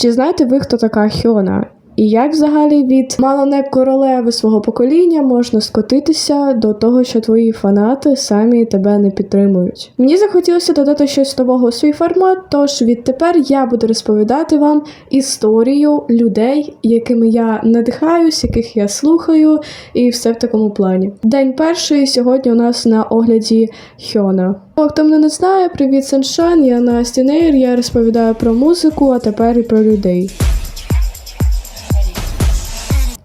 Чи знаєте ви, хто така Хьона? І як взагалі від мало не королеви свого покоління можна скотитися до того, що твої фанати самі тебе не підтримують? Мені захотілося додати щось нового у свій формат, тож відтепер я буду розповідати вам історію людей, якими я надихаюсь, яких я слухаю, і все в такому плані. День перший сьогодні у нас на огляді Хьона. Хто мене не знає, привіт, Саншайн, я Настя Нейр, я розповідаю про музику, а тепер і про людей.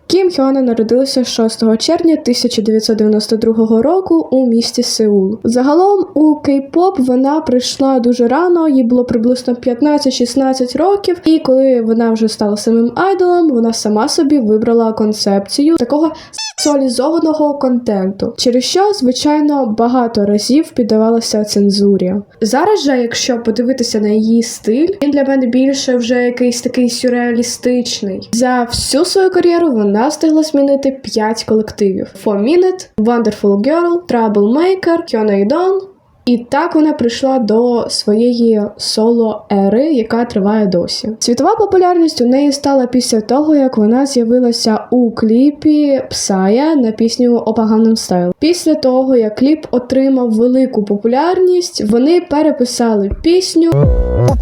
Кім Хьона народилася 6 червня 1992 року у місті Сеул. Загалом у кей-поп вона прийшла дуже рано, їй було приблизно 15-16 років, і коли вона вже стала самим айдолом, вона сама собі вибрала концепцію такого сексуалізованого контенту, через що, звичайно, багато разів піддавалася цензурі. Зараз же, якщо подивитися на її стиль, він для мене більше вже якийсь такий сюрреалістичний. За всю свою кар'єру вона встигла змінити 5 колективів: Four Minute, Wonderful Girl, Troublemaker, Hyuna Idol, і так вона прийшла до своєї соло-ери, яка триває досі. Світова популярність у неї стала після того, як вона з'явилася у кліпі Псая на пісню Опаганнам Стайл. Після того, як кліп отримав велику популярність, вони переписали пісню 오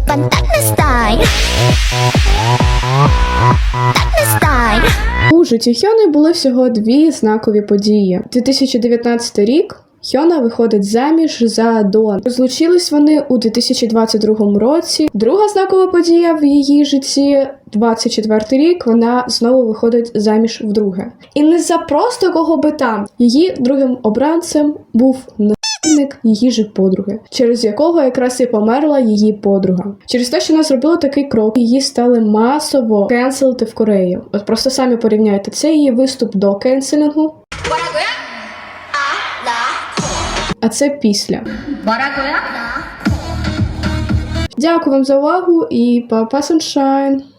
Житті Хьони були всього дві знакові події. 2019 рік. Хьона виходить заміж за Дон. Розлучились вони у 2022 році. Друга знакова подія в її житті 24 рік. Вона знову виходить заміж вдруге. І не за просто кого би там. Її другим обранцем був племінник її ж подруги, через якого якраз і померла її подруга. Через те, що вона зробила такий крок, її стали масово кенселити в Кореї. От просто самі порівняйте це її виступ до кенселінгу. А це після. Дякую вам за увагу і па-па, Sunshine!